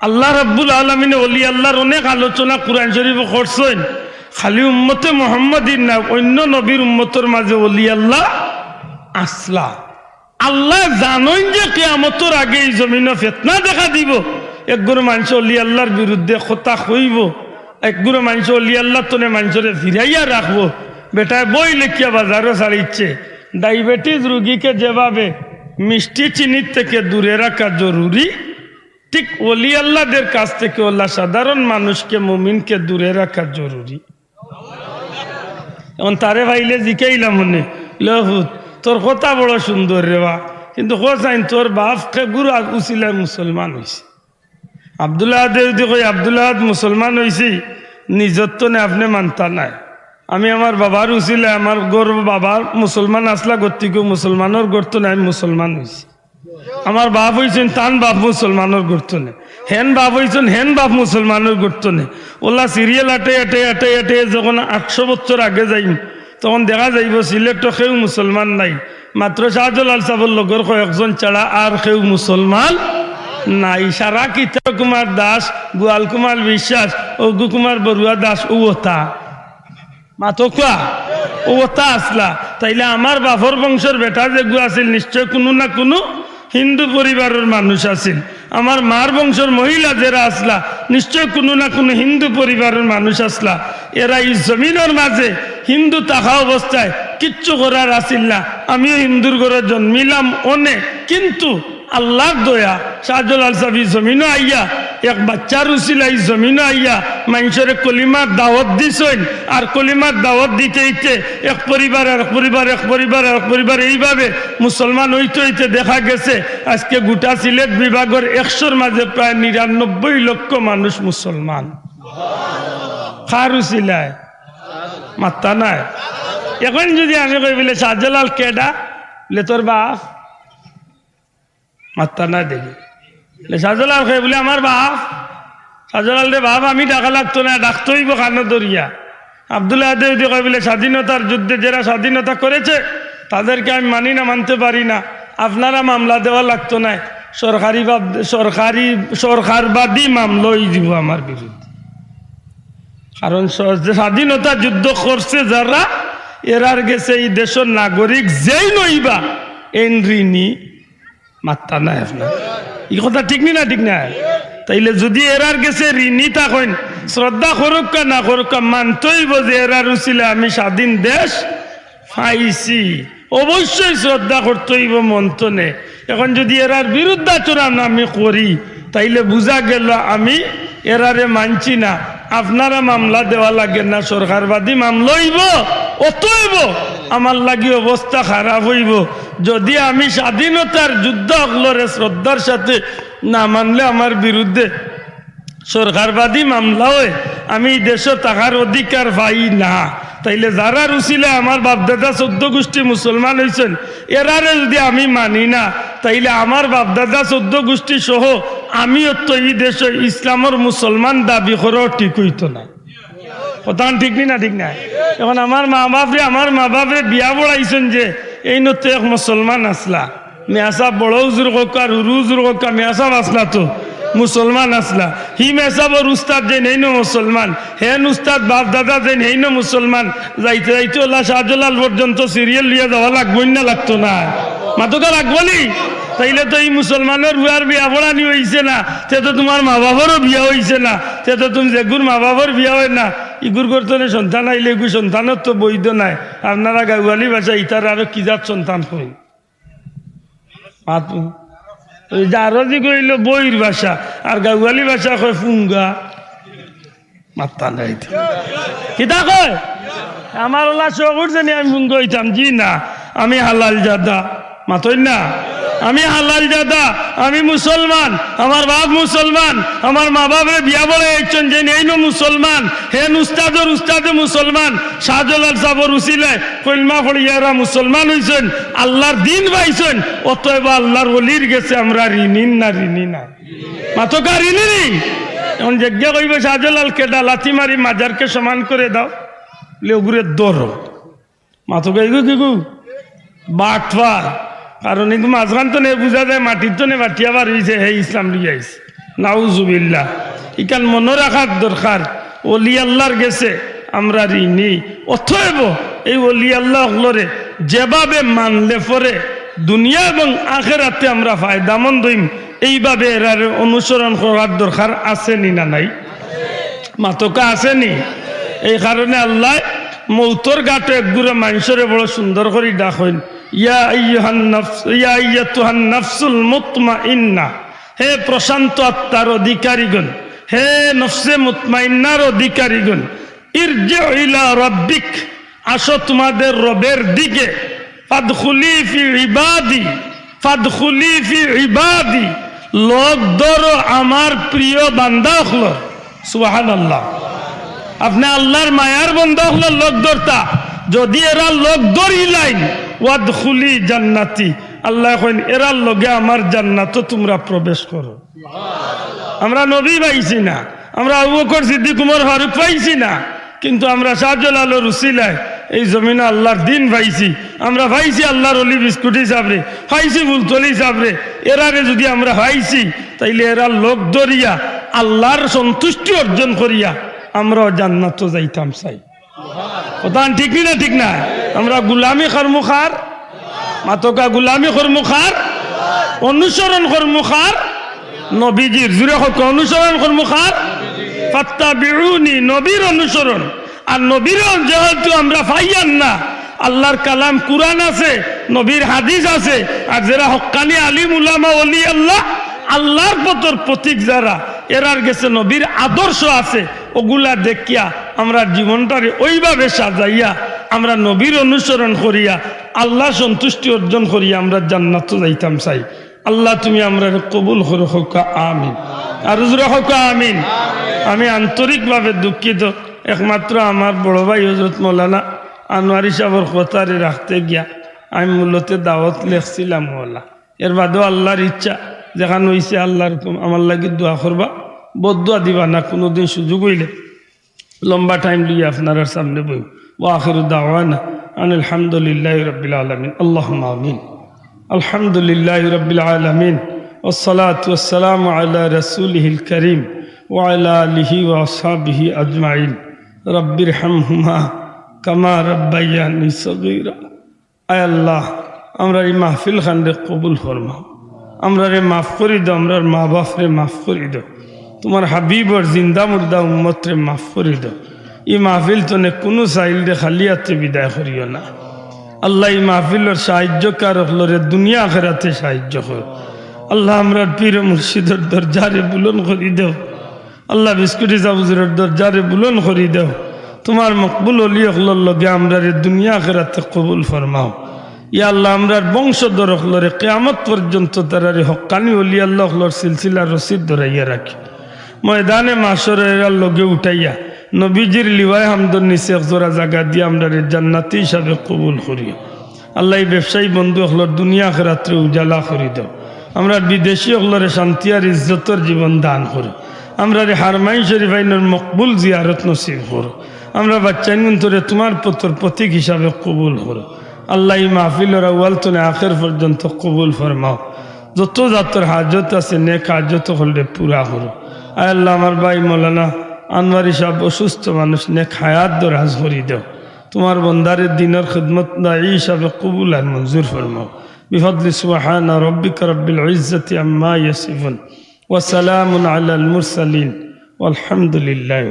আল্লাহ রাব্বুল আলমিনে অলি আল্লাহর অনেক আলোচনা কোরআন শরীফ করছেন। খালি উম্মতে মোহাম্মদীর না, অন্য নবীর উম্মতর মাঝে অলি আল্লাহ আসলা। আল্লাহ জানেন যে কেয়ামতর আগে এই জমিনে ফেতনা দেখা দিব। একগুলো মানুষ অলি আল্লাহর বিরুদ্ধে কথা কইব। একগুলো মানুষ অলি আল্লাহ তনে মানুষরে ফিরাইয়া রাখব। বেটায় বই লেখিয়া বাজারও ছাড়িচ্ছে ডায়াবেটিস রুগীকে যেভাবে মিষ্টি চিনির থেকে দূরে রাখা জরুরি ঠিক অলি আল্লাহদের কাছ থেকে ওল্লা সাধারণ মানুষকে, মুমিনকে দূরে রাখা জরুরি। এখন তারে ভাইলে জিকাইলাম মনে লহুত তোর কথা বড় সুন্দর রে বা। কিন্তু কোথায় তোর বাপ কে গুরু উচিলায় মুসলমান হয়েছে আবদুল্লাহ যদি কই, আবদুল্লাহ মুসলমান হয়েছি নিজত তো নে আপনি মানতা নাই। আমি আমার বাবার উচিলে আমার গর্ব বাবার মুসলমান আসলা গতিকে মুসলমানের গর্ত নাই মুসলমান হয়েছি আমার বাপ হয়েছেন তান বাপ মুসলমানের গুরুত্ব নেই হেন বাপ হয়েছেন হেন বাপ মুসলমানের গুরুত্ব নেই ওলা সিরিয়াল আটে আটে আটে আটে যখন আটশো বছর আগে যাইম, তখন দেখা যাইব সিলেক্টর সেও মুসলমান নাই। মাত্র শাহজলাল সাবর লগর কয়েকজন ছাড়া আর সেও মুসলমান নাই। সারা কিতাব কুমার দাস গোয়াল কুমার বিশ্বাস অগু কুমার বড়ুয়া দাস ওতা। মাতো কোয়া ওতা আসলা। তাইলে আমার বাপর বংশের বেটা যে গু আছিল নিশ্চয় কোনো না কোনো হিন্দু পরিবারের মানুষ আছিল আমার মার বংশের মহিলা যারা আসলা, নিশ্চয় কোনো না কোনো হিন্দু পরিবারের মানুষ আসলা। এরা এই জমিনের মাঝে হিন্দু থাকা অবস্থায় কিচ্ছু করার আসিল না। আমিও হিন্দুর ঘরে জন্মিলাম অনেক, কিন্তু আল্লাহ দয়া শাহজুল আল সাবি জমিনও আইয়া এক বাচ্চার উচিল এই জমিনও আইয়া মানুষের কলিমার দাওয়াত দিছেন, আর কলিমার দাওয়াত দিতে দিতে এক পরিবার এক পরিবার এক পরিবার এক পরিবার এইভাবে মুসলমান হইতে হইতে দেখা গেছে, আজকে গোটা সিলেট বিভাগের একশোর মাঝে প্রায় নিরানব্বই লক্ষ মানুষ মুসলমান। মাত্তা নাই। এখন যদি আমি কই বলে, শাহজালাল কেডা? বলে, তোর বাপ? মাত্তা দেখি। শাহজালাল খাই বলে, আমার বাপ শাহজালাল রে বাপ, আমি ডাকা লাগতো না ডাকতেই কানো দরিয়া। আবদুল্লাহ দেবদি কয়, বলে, স্বাধীনতার যুদ্ধে যারা স্বাধীনতা করেছে, তাদেরকে আমি মানি না, মানতে পারি না। আপনারা মামলা দেওয়া লাগতো না। সরকারি সরকারি, সরকারবাদী মামলাই দিব আমার বিরুদ্ধে। কারণ স্বাধীনতা যুদ্ধ করছে যারা এরার গেছে এই দেশের নাগরিক যেই নইবা এন ঋণী মাত্তা নাই আপনার। এই কথা ঠিক নি না ঠিক না তাইলে যদি এরার গেছে, ঋণী থাকেন শ্রদ্ধা করুক না করুক কা মানতইব যে এরার উচিলে আমি স্বাধীন দেশ পাইছি। অবশ্যই শ্রদ্ধা করতেইব মন্তনে এখন যদি এরার বিরুদ্ধাচরণ আমি করি তাইলে বুঝা গেল আমি এরারে মানছি না। আপনারা মামলা দেওয়া লাগে না সরকারবাদী মামলা হইব, অতইব। আমার লাগি অবস্থা খারাপ হইব। যদি আমি স্বাধীনতার যুদ্ধ অগলরে শ্রদ্ধার সাথে না মানলে আমার বিরুদ্ধে সরকারবাদী মামলা হয়, আমি দেশে থাকার অধিকার পাই না। তাইলে যারা রুচিলে আমার বাপদাদা চোদ্দ গোষ্ঠী মুসলমান হয়েছেন এরারে যদি আমি মানি না, তাইলে আমার বাপদাদা চোদ্দ গোষ্ঠী সহ আমিও তো এই দেশে ইসলামের মুসলমান দাবি করেও ঠিক হইতো না। কথা ঠিক নি না ঠিক না এখন আমার মা বাপরে আমার মা বাপরে বিয়া বড়াইছেন যে এই নতো এক মুসলমান আসলা। মেয়াসা বড় উজুর কোকা রুরু উজুর কোকা মেয়াসা আসলা তো। মুসলমান আসলা। হি মেসাবর উস্তাদ যে নেই না মুসলমান। হেন উস্তাদ বাপ দাদা যে নেই না মুসলমান। যাইতে যাইতে ওলা শাহজালাল পর্যন্ত সিরিয়াল লিয়ে যাওয়া লাগবই না লাগতো না। মাতকা লাগবো নি? তাইলে তো এই মুসলমানের বিয়ার বিয়া পড়ানি হয়েছে না। তে তো তোমার মা বাবারও বিয়া হয়েছে না। তে তো তুমি যেগুর মা বাবার বিয়া হয় না। ইগুর সন্তান আইলে এগুর সন্তানের তো বৈধ নাই। আপনারা গাউয়ালি ভাষা, ইতার আরও কি যাত সন্তান হই আরও যে কইল বইর ভাষা, আর গাউয়ালি ভাষা কয় ফুঙ্গা। মাত্তা নাই কিতা কয়? আমার ওলা চোখ উঠছে আমি ফুঙ্গ হইতাম, জি না। আমি হালাল জাদা। মাতই না? আমি হালাল জাদা আমি মুসলমান, আমার বাপ মুসলমান, আমার মা বাপরে বিয়া বলে একজন যে নেই না মুসলমান হেন উস্তাদর উস্তাদে মুসলমান, শাহজালাল সাবর উসিলে কলমা ফড়িয়ারা মুসলমান হইছেন, আল্লাহর দিন পাইছেন, অতএব আল্লাহর অলির গেছে, আমরা ঋণী না ঋণী না। মাতকা ঋণী এখন যজ্ঞ কইবে শাহজালাল কেডা লাথি মারি মাজারকে সমান করে দাও লেগুরে দর মাথো গাইগু কি গু? বাটফার। কারণ এগুলো মাঝখান তো নেই বুঝা যায় মাটির তো নেই মাটি আবার হয়েছে হে ইসলাম লিয়ে আইছে নাউজুবিল্লাহ। ইকান মনে রাখার দরকার অলি আল্লাহর গেছে, আমরা ঋণী। অথব এই অলি আল্লাহ হলরে যেভাবে মানলে পরে দুনিয়া এবং আখেরাতে আমরা ফায়দামন্দ হইম, এইভাবে এরার অনুসরণ করার দরকার আছে নি না নাই? মাতকা আসেনি এই কারণে আল্লাহ মৌতর গাটো একগুড়ে মানুষরে বড় সুন্দর করে ডাক হইন। হে প্রশান্ত আত্মার অধিকারীগণ, হে নফসে মুতমাইন্নার অধিকারীগণ ইরজি রব্বিক, আসো তোমাদের রবের দিকে। আমার প্রিয় বান্দা হলো। সুহান আল্লাহ আপনি আল্লাহর মায়ার বন্ধ হলো লোক ধরতা। যদি এরা লোক ধরি লাইন ওয়াদ খুলি জান্নাতি। আল্লাহ কইন, এরার লগে আমার জান্নাত তোমরা প্রবেশ করো। আমরা নবী পাইছি না। আমরা আবু বকর সিদ্দিক, উমর ফারুক পাইছি না। কিন্তু আমরা শাহজালাল রুসিলায় এই জমিনে আল্লাহর দিন পাইছি। আমরা পাইছি আল্লাহর অলি বিস্কুট হিসাবরে পাইছি বুলতলি হিসাবরে এরারে যদি আমরা পাইছি, তাইলে এরা লোক ধরিয়া আল্লাহর সন্তুষ্টি অর্জন করিয়া আমরাও জান্নাত যাইতাম চাই। কথা ঠিক না ঠিক না? আমরা গুলামি কর্মখার মাতকা গুলামি কর্মখার অনুসরণ কর্মখার নবীজির জুড়ে হোক অনুসরণ কর্মখার ফাত্তা বিরুনি নবীর অনুসরণ। আর নবীর যেহেতু আমরা পাইয়ান না, আল্লাহর কালাম কুরআন আছে, নবীর হাদিস আছে, আর যারা হক্কানি আলিম উলামা অলি আল্লাহ, আল্লাহর পতর প্রতীক যারা, এরার গেছে নবীর আদর্শ আছে। ওগুলা দেখিয়া আমরা জীবনটারে ওইভাবে সাজাইয়া আমরা নবীর অনুসরণ করিয়া, আল্লাহ সন্তুষ্টি অর্জন করিয়া আমরা জান্নাত যাইতাম চাই। আল্লাহ তুমি আমরা কবুল করো, হকা আমিন। আর হকা আমিন। আমি আন্তরিকভাবে দুঃখিত। একমাত্র আমার বড় ভাই হজরত মৌলানা আনোয়ারি সাহর কথারে রাখতে গিয়া আমি মূলত দাওয়াত লেখছিলাম ওলা এর বাদেও আল্লাহর ইচ্ছা, যেখানে হয়েছে আল্লাহর আমার লাগে দোয়া করবা, বদুয়া দিবা না, কোনোদিন সুযোগ হইলে লম্বা টাইম দিয়ে আপনার সামনে বই ওয়াহির দাওয়ান আন আলহামদুলিল্লাহ রবিল আলমিন। আল্লাহ আমিন। আলহামদুলিল্লাহ রবিল আলমিন। ওসলাত ওসালাম আল্লাহ রসুলহিল করিম ওয়ালা আলহি ওয়াসাবিহি আজমাইন। রব্বির হামহুমা কামা রব্বাইয়ানি সগিরা। আয় আল্লাহ, আমরা এই মাহফিল খানরে কবুল ফরমা আমরা রে মাফ করি দো আমরার মা বাপরে মাফ করি দো তোমার হাবিবর জিন্দা মুর্দা উম্মত রে মাফ করি দো ই মাহফিল তনে কোনো চাইল রে খালি হাতে বিদায় করিও না। আল্লাহ এই মাহফিলর সাহায্য কারকলরে দুনিয়া আখেরাতে সাহায্য কর। আল্লাহ আমরা পীর মুর্শিদর দরজারে বুলন করি দেও। আল্লাহ বিস্কুটি জাবুজুরের দরজারে বুলন করি দেও। তোমার মকবুল অলি অকলর লগে আমরা রে দুনিয়া আখেরাতে কবুল ফরমাও। ইয়া আল্লাহ আমরার বংশধর হলরে কেয়ামত পর্যন্ত তারারে হকানি অলি আল্লাহ হলর সিলসিলা রসিদ ধরাইয়া রাখি। ময়দানে মাসরের লগে উঠাইয়া নবীজির লিওয়াই হামদর নিচে জোড়া জায়গা দিয়ে আমরা জান্নাতি হিসাবে কবুল করিও আল্লাহ ব্যবসায়ী বন্ধু হলর দুনিয়া আখেরাত্রে উজালা করি দাও। আমরা বিদেশি হলরে শান্তি আর ইজ্জতর জীবন দান করো। আমরা রে হারমাই শরীফ আইনের মকবুল জিয়ারত নসিব করো। আমরা বাচ্চাইন তোরে তোমার পত্র প্রতীক হিসাবে কবুল করো। আল্লাহ মাহফিলের আউ্য়াল তোনে আখের পর্যন্ত কবুল ফরমাও। যত জাতর হাজত আছে, নেক হাজত হলে পুরা করো। আয় আল্লাহ আমার ভাই মৌলানা আনমারি সব অসুস্থ মানুষ নে খায়াত দরাজ করি দেও। তোমার বন্দারের দিনের খদমত না এই হিসাবে কবুল আর মঞ্জুর ফরমাও। বিফদলি সুবাহানা রব্বিক রব্বিল ইজ্জতি আম্মা ইয়াসিফুন। ওয়াসালামুন আলাল মুরসালিন। আলহামদুলিল্লাহ